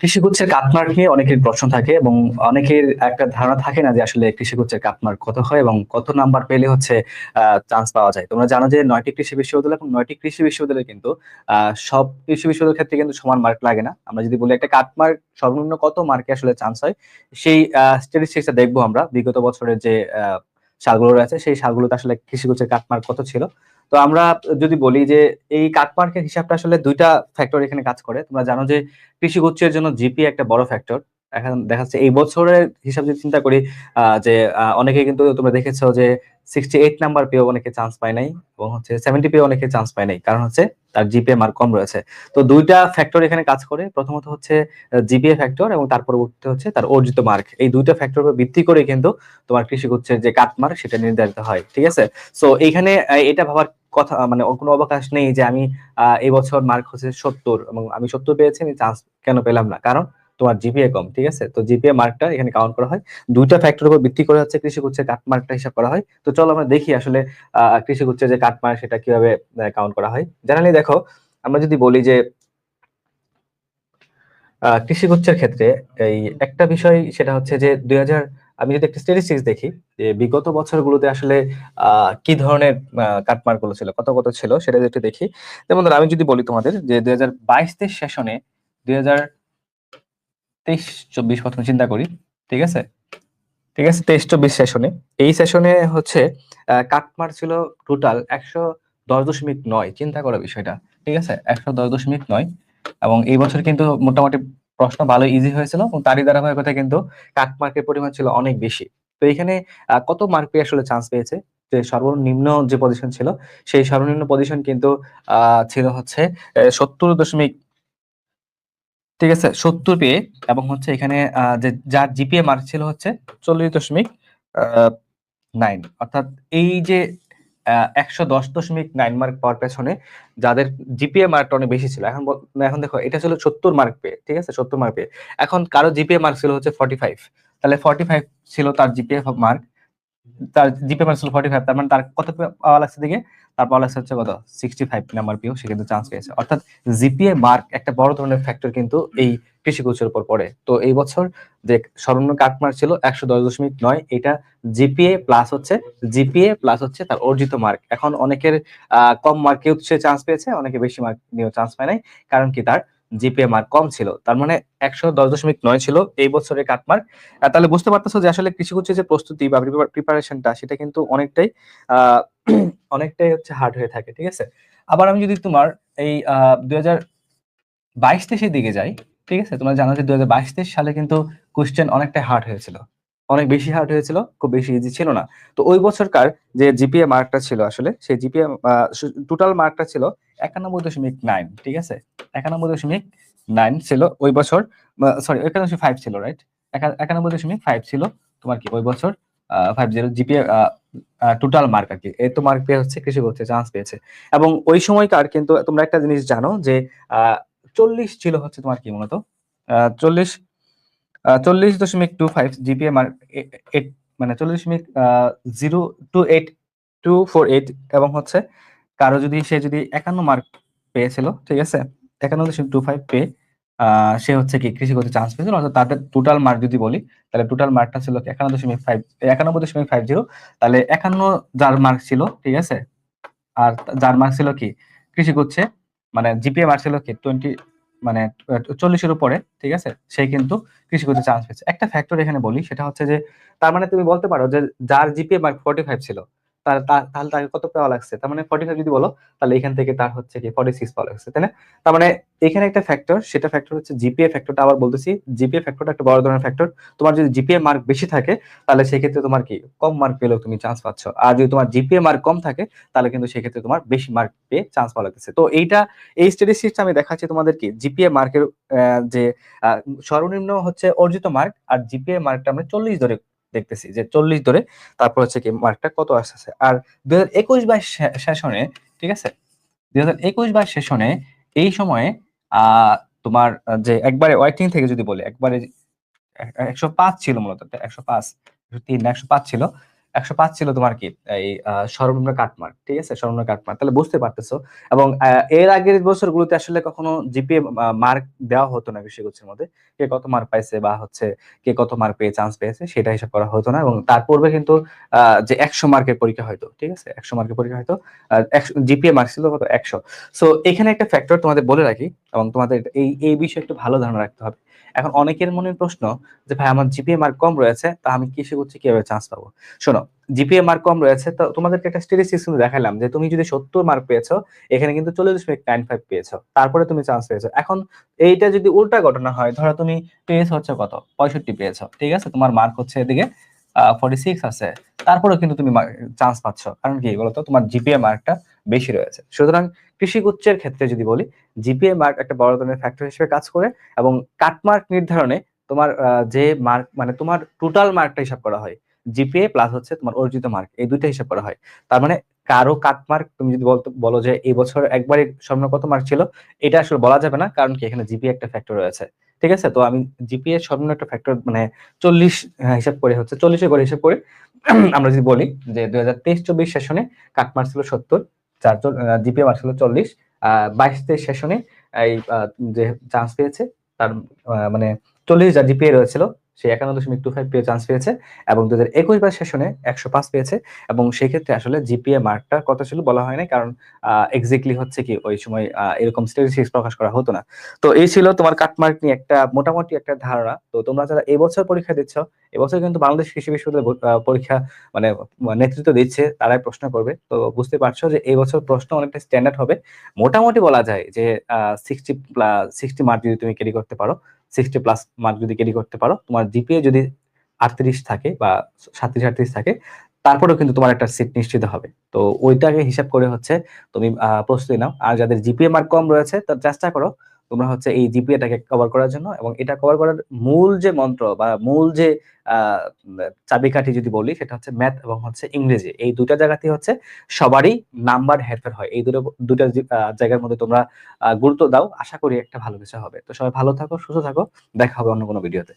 কৃষিগুচ্ছের cut mark নিয়ে অনেকের প্রশ্ন থাকে এবং অনেকের একটা ধারণা থাকে না যে আসলে কৃষিগুচ্ছের কাটমার্ক কত হয় এবং কত নাম্বার পেলে হচ্ছে চান্স পাওয়া যায়। তোমরা জানো যে নয়টি কৃষি বিশ্ববিদ্যালয় এবং নয়টি কৃষি বিশ্ববিদ্যালয় কিন্তু সব কৃষি বিশ্ববিদ্যালয়ের ক্ষেত্রে কিন্তু সমান মার্ক লাগে না। আমরা যদি বলি একটা কাটমার্ক সর্বনিম্ন কত মার্কে আসলে চান্স হয়, সেই স্ট্যাটিস্টিক্সটা দেখব আমরা। বিগত বছরের যে সালগুলো রয়েছে, সেই সালগুলোতে আসলে কৃষিগুচ্ছের কাটমার্ক কত ছিল। তো আমরা যদি বলি যে এই কাটমার্কের হিসাবটা আসলে দুইটা ফ্যাক্টর এখানে কাজ করে। তোমরা জানো যে কৃষিগুচ্ছের জন্য জিপি একটা বড় ফ্যাক্টর দেখা যাচ্ছে এই বছরের হিসাব যদি চিন্তা করি যে অনেকে কিন্তু তোমরা দেখেছ যে সিক্সটি এইট নাম্বার পেয়েও অনেকে চান্স পায় নাই এবং হচ্ছে সেভেন্টি পেয়েও অনেকে চান্স পায় নাই। কারণ হচ্ছে তার জিপিএ মার্ক কম রয়েছে। তো দুইটা ফ্যাক্টর এখানে কাজ করে। প্রথমত হচ্ছে জিপিএ ফ্যাক্টর এবং তার পরবর্তীতে হচ্ছে তার অর্জিত মার্ক এই দুইটা ফ্যাক্টর উপর ভিত্তি করে কিন্তু তোমার কৃষিগুচ্ছের যে কাট মার্ক সেটা নির্ধারিত হয়, ঠিক আছে? সো এইখানে এটা ভাবার কথা মানে কোনো অবকাশ নেই যে আমি এই বছর মার্ক হচ্ছে সত্তর এবং আমি সত্তর পেয়েছি, আমি চান্স কেন পেলাম না? কারণ তোমার জিপিএ কম, ঠিক আছে? তো জিপিএ মার্কটা এখানে কাউন্ট করা হয়। দুইটা ফ্যাক্টর উপর ভিত্তি করে হচ্ছে কৃষিগুচ্ছের কাট মার্কটা হিসাব করা হয়। তো চলো আমরা দেখি আসলে কৃষিগুচ্ছের যে কাট মার্ক সেটা কীভাবে কাউন্ট করা হয়। জেনারেলি দেখো, আমরা যদি বলি যে কৃষিগুচ্ছের ক্ষেত্রে এই একটা বিষয় সেটা হচ্ছে যে, দুই হাজার, আমি যদি একটা স্ট্যাটিস্টিক্স দেখি, যে বিগত বছরগুলোতে আসলে কি ধরনের কাটমার্কগুলো ছিল, কত কত ছিল, সেটা যদি একটু দেখি। যেমন আমি যদি বলি তোমাদের যে দুই হাজার বাইশ সেশনে দুই হাজার তেইশ, চব্বিশ প্রথমে চিন্তা করি, ঠিক আছে? ঠিক আছে, তেইশ, চব্বিশ সেশনে এই সেশনে হচ্ছে কাটমার্ক ছিল টোটাল একশো দশ দশমিক নয়, চিন্তা করা বিষয়টা, ঠিক আছে? একশো দশ দশমিক নয়। এবং এই বছর কিন্তু মোটামুটি প্রশ্ন ভালো ইজি হয়েছিল এবং তারই ধারাবাহিকতা কিন্তু কাট মার্কের পরিমাণ ছিল অনেক বেশি। তো এখানে কত মার্ক পেয়ে আসলে চান্স পেয়েছে? যে সর্বনিম্ন যে পজিশন ছিল, সেই সর্বনিম্ন পজিশন কিন্তু ছিল হচ্ছে সত্তর দশমিক ঠিক আছে, সত্তর পেয়ে এবং হচ্ছে এখানে যে যার জিপিএ মার্ক ছিল হচ্ছে চল্লিশ দশমিক নাইন অর্থাৎ এই যে একশো দশ দশমিক নাইন মার্ক পাওয়ার পেছনে যাদের জিপিএ মার্কটা অনেক বেশি ছিল, এখন এখন দেখো এটা ছিল সত্তর মার্ক পেয়ে, ঠিক আছে, সত্তর মার্ক পেয়ে। এখন কারও জিপিএ মার্ক ছিল হচ্ছে ফর্টি ফাইভ তাহলে ফর্টি ফাইভ ছিল তার জিপিএ মার্ক তার ছিল ফর্টি ফাইভ তার মানে তার কত পাওয়া লাগছে দিকে তার পাওয়া লাগছে হচ্ছে কত? সিক্সটি ফাইভ নাম্বার পেয়েও সে কিন্তু চান্স পেয়েছে। অর্থাৎ জিপিএ মার্ক একটা বড় ধরনের ফ্যাক্টর কিন্তু এই কৃষিগুচ্ছের উপর পড়ে। তো এই বছর যে সর্বনিম্ন কাট মার্ক ছিল একশো দশ দশমিক নয়। এটা জিপিএ প্লাস হচ্ছে জিপিএ প্লাস হচ্ছে তার অর্জিত মার্ক এখন অনেকের কম মার্কেও সে চান্স পেয়েছে, অনেকে বেশি মার্ক নিয়েও চান্স পায় নাই। কারণ কি তার জিপিএ মার্ক কম ছিল, তার মানে একশো দশ দশমিক নয় ছিল এই বছরের কাট মার্ক তাহলে বুঝতে পারতেছো যে আসলে কৃষিগুচ্ছের যে প্রস্তুতি বা প্রিপারেশনটা সেটা কিন্তু অনেকটাই অনেকটাই হচ্ছে হার্ড হয়ে থাকে, ঠিক আছে? আবার আমি যদি তোমার এই দুই বাইশ দিকে যাই, ঠিক আছে? তোমরা জানো যে দুই হাজার বাইশ তেইশ সালে কিন্তু কোশ্চেন অনেকটাই হার্ড হয়েছিল। অনেক বেশি হার্ড হয়েছিল, খুব বেশি ইজি ছিল না। তো ওই বছরকার যে জিপিএ মার্কটা ছিল আসলে, সেই জিপিএ টোটাল মার্কটা ছিল একানব্বই দশমিক নাইন ঠিক আছে? একানব্বই দশমিক নাইন ছিল ওই বছর সরি একানব্বই ফাইভ ছিল রাইট একানব্বই দশমিক ফাইভ ছিল তোমার কি ওই বছর five zero GPA total mark আর কি। এত মার্ক পেয়ে হচ্ছে, কৃষি করতে চান্স পেয়েছে। এবং ওই সময়কার কিন্তু তোমরা একটা জিনিস জানো যে চল্লিশ ছিল হচ্ছে তোমার কি মূলত? চল্লিশ চল্লিশ দশমিক two five GPA mark eight মানে চল্লিশ দশমিক zero two eight two four eight এবং হচ্ছে কারও যদি সে যদি একান্ন মার্ক পেয়েছিল, ঠিক আছে? একান্ন দশমিক টু ফাইভ আহ, সে হচ্ছে কি কৃষি করতে চান্স পেয়েছিল। অর্থাৎ তাদের টোটাল মার্ক যদি বলি তাহলে টোটাল মার্কটা ছিল একান্ন দশমিক ফাইভ একানব্বই দশমিক ফাইভ জিরো তাহলে একান্ন যার মার্ক ছিল ঠিক আছে? আর যার মার্ক ছিল কি? কৃষি করছে মানে জিপিএ মার্ক ছিল কি টোয়েন্টি মানে চল্লিশের উপরে ঠিক আছে? সে কিন্তু কৃষি করতে চান্স পেয়েছে। একটা ফ্যাক্টর এখানে বলি সেটা হচ্ছে যে তার মানে তুমি বলতে পারো যে যার জিপিএ মার্ক ফোর্টি ফাইভ ছিল তার তাহলে তাকে কত পাওয়া লাগছে? তার মানে ফর্টি যদি বলো, তাহলে এখান থেকে তার হচ্ছে কি ফর্টি সিক্স পাওয়া লাগছে, তাই না? তার মানে এখানে একটা ফ্যাক্টর সেটা ফ্যাক্টর হচ্ছে জিপিএ ফ্যাক্টরটা আবার বলতেছি। জিপিএ ফ্যাক্টরটা একটা বড় ধরনের ফ্যাক্টর তোমার যদি জিপিএ মার্ক বেশি থাকে, তাহলে সেক্ষেত্রে তোমার কি কম মার্ক পেলেও তুমি চান্স পাচ্ছ। আর যদি তোমার জিপিএ মার্ক কম থাকে, তাহলে কিন্তু সেক্ষেত্রে তোমার বেশি মার্ক পেয়ে চান্স পাওয়া লাগতেছে। তো এইটা, এই স্ট্যাটিস্টিক্সটা আমি দেখাচ্ছি তোমাদের কি জিপিএ মার্কের যে সর্বনিম্ন হচ্ছে অর্জিত মার্ক আর জিপিএ মার্কটা আমরা চল্লিশ ধরে দেখতেছি যে চল্লিশ ধরে তারপর হচ্ছে কি মার্কটা কত আসতেছে। আর দুই হাজার একুশ বাইশ সেশনে ঠিক আছে? দুই হাজার একুশ বাইশ সেশনে এই সময়ে তোমার যে একবারে ওয়াইটিং থেকে যদি বলি, একবারে একশো পাঁচ ছিল মূলত, একশো পাঁচ তিন একশো পাঁচ ছিল একশো পাঁচ ছিল তোমার কি? এই সর্বনিম্ন কাটমার্ক ঠিক আছে? সর্বনিম্ন কাটমার্ক তাহলে বুঝতে পারতেছো। এবং এর আগের বছরগুলোতে আসলে কখনো জিপিএ মার্ক দেওয়া হতো না বিষয়গুলোর মধ্যে। কে কত মার্ক পাইছে বা হচ্ছে কে কত মার্ক পেয়ে চান্স পেয়েছে, সেটা হিসাব করা হতো না। এবং তার পূর্বে কিন্তু যে একশো মার্কের পরীক্ষা হয়তো, ঠিক আছে? একশো মার্কের পরীক্ষা হয়তো জিপিএ মার্ক ছিল কত? একশো। সো এখানে একটা ফ্যাক্টর তোমাদের বলে রাখি, এবং তোমাদের এই এই বিষয়ে একটু ভালো ধারণা রাখতে হবে। এখন অনেকের মনে প্রশ্ন যে, ভাই, আমার জিপিএ মার্ক কম রয়েছে, তা আমি কিসে করছি কীভাবে চান্স পাবো? শোনো জিপিএ মার্ক কম রয়েছে, তো তোমাদেরকে একটা স্টেটিস্টিক্স কিন্তু দেখালাম যে তুমি যদি সত্তর মার্ক পেয়েছ, এখানে কিন্তু চল্লিশ দশমিক নাইন ফাইভ পেয়েছ, তারপরে তুমি চান্স পেয়েছ। এখন এইটা যদি উল্টা ঘটনা হয়, ধরো তুমি পেয়েছ হচ্ছে কত? পঁয়ষট্টি পেয়েছ, ঠিক আছে? তোমার মার্ক হচ্ছে এদিকে ফর্টি সিক্স আছে, তারপরেও কিন্তু তুমি চান্স পাচ্ছ। কারণ কি বলতো? তোমার জিপিএ মার্কটা বেশি রয়েছে। সুতরাং কৃষি গুচ্ছের ক্ষেত্রে যদি বলি, জিপিএ মার্ক একটা বড় ধরনের ফ্যাক্টর হিসেবে কাজ করে এবং কাটমার্ক নির্ধারণে তোমার যে মার্ক মানে তোমার টোটাল মার্কটা হিসাব করা হয় জিপিএ প্লাস হচ্ছে তোমার অর্জিত মার্ক এই দুইটা হিসাব করা হয়। তার মানে কারও কাটমার্ক তুমি যদি বলতে, বলো যে এই বছর একবারে সর্বনিম্ন কত মার্ক ছিল, এটা আসলে বলা যাবে না, কারণ কি এখানে জিপিএ একটা ফ্যাক্টর রয়েছে। ঠিক আছে? তো আমি জিপিএ সর্বনিম্ন একটা ফ্যাক্টর মানে চল্লিশ হিসাব করে হচ্ছে, চল্লিশে করে হিসাব করে আমরা যদি বলি যে দুই হাজার তেইশ চব্বিশ সেশনে কাটমার্ক ছিল সত্তর, চার জিপিএ মার্ক ছিল চল্লিশ বাইশ তেইশ সেশনে এই যে চান্স পেয়েছে, তার মানে চল্লিশ যা জিপিএ রয়েছিল সে একান্ন দশমিক টু ফাইভ পেয়ে চান্স পেয়েছে এবং দু হাজার একুশ বাইশ সেশনে একশো পাঁচ পেয়েছে এবং সেই ক্ষেত্রে আসলে জিপিএ মার্কটা কথা ছিল বলা হয় না কারণ এক্স্যাক্টলি হচ্ছে কি ওই সময় এরকম স্ট্যাটিস্টিক্স প্রকাশ করা হতো না। তো এই ছিল তোমার কাটমার্ক নিয়ে একটা মোটামুটি একটা ধারণা। তো তোমরা যারা এবছর পরীক্ষা দিচ্ছ এবছর কিন্তু বাংলাদেশ কৃষি বিশ্ববিদ্যালয় পরীক্ষা মানে নেতৃত্ব দিচ্ছে, তারাই প্রশ্ন করবে। তো বুঝতে পারছ যে এবছর প্রশ্ন অনেকটা স্ট্যান্ডার্ড হবে। মোটামুটি বলা যায় যে সিক্সটি সিক্সটি মার্ক যদি তুমি ক্যারি করতে পারো। সিক্সটি প্লাস মার্ক যদি ক্যারি করতে পারো, তোমার জিপিএ যদি আটত্রিশ থাকে বা সাতত্রিশ আটত্রিশ থাকে, তারপরেও কিন্তু তোমার একটা সিট নিশ্চিত হবে। তো ওইটাকে হিসাব করে হচ্ছে তুমি প্রস্তুতি নাও। আর যাদের জিপিএ মার্ক কম রয়েছে তার চেষ্টা করো তোমরা হচ্ছে এই জিপিএটাকে কভার করার জন্য এবং এটা কভার করার মূল যে মন্ত্র বা মূল যে চাবিকাঠি যদি বলি, সেটা হচ্ছে ম্যাথ এবং হচ্ছে ইংরেজি। এই দুটা জায়গাতে হচ্ছে সবারই নাম্বার হেরফের হয়। এই দুটো দুটা জায়গার মধ্যে তোমরা গুরুত্ব দাও। আশা করি একটা ভালো কিছু হবে। তো সবাই ভালো থাকো, সুস্থ থাকো। দেখা হবে অন্য কোনো ভিডিওতে